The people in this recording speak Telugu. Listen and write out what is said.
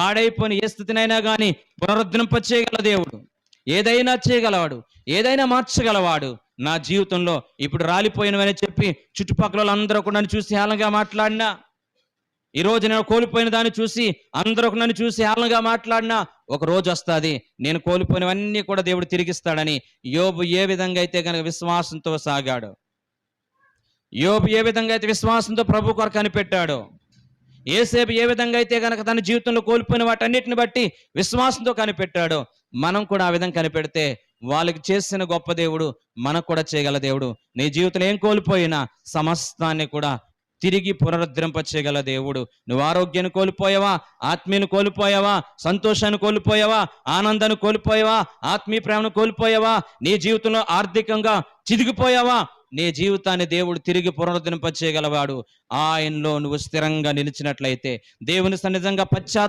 పాడైపోయిన ఏ స్థితినైనా కానీ పునరుద్ధరింప చేయగల దేవుడు. ఏదైనా చేయగలవాడు ఏదైనా మార్చగలవాడు నా జీవితంలో ఇప్పుడు రాలిపోయినవని చెప్పి చుట్టుపక్కల అందరూ కూడా నన్ను చూసి హేళనగా మాట్లాడినా ఈ రోజు నేను కోల్పోయిన దాన్ని చూసి అందరూ ఒక నన్ను చూసి హేళనగా మాట్లాడినా ఒక రోజు వస్తుంది నేను కోల్పోయినవన్నీ కూడా దేవుడు తిరిగిస్తాడని యోబు ఏ విధంగా అయితే కనుక విశ్వాసంతో సాగాడు యోబు ఏ విధంగా అయితే విశ్వాసంతో ప్రభు కొరకు కనిపెట్టాడో ఏసేపు ఏ విధంగా అయితే కనుక తన జీవితంలో కోల్పోయిన వాటన్నిటిని బట్టి విశ్వాసంతో కనిపెట్టాడో మనం కూడా ఆ విధంగా కనిపెడితే వాళ్ళకి చేసిన గొప్ప దేవుడు మనకు కూడా చేయగల దేవుడు. నీ జీవితంలో ఏం కోల్పోయినా సమస్తాన్ని కూడా తిరిగి పునరుద్ధరింపచేయగల దేవుడు. నువ్వు ఆరోగ్యాన్ని కోల్పోయావా? ఆత్మీయను కోల్పోయావా? సంతోషాన్ని కోల్పోయావా? ఆనందాన్ని కోల్పోయావా? ఆత్మీయ ప్రేమను కోల్పోయావా? నీ జీవితంలో ఆర్థికంగా చిదిగిపోయావా? నీ జీవితాన్ని దేవుడు తిరిగి పునరుద్ధరింపచేయగలవాడు ఆయనలో నువ్వు స్థిరంగా నిలిచినట్లయితే దేవుని సన్నిధంగా పశ్చాత్త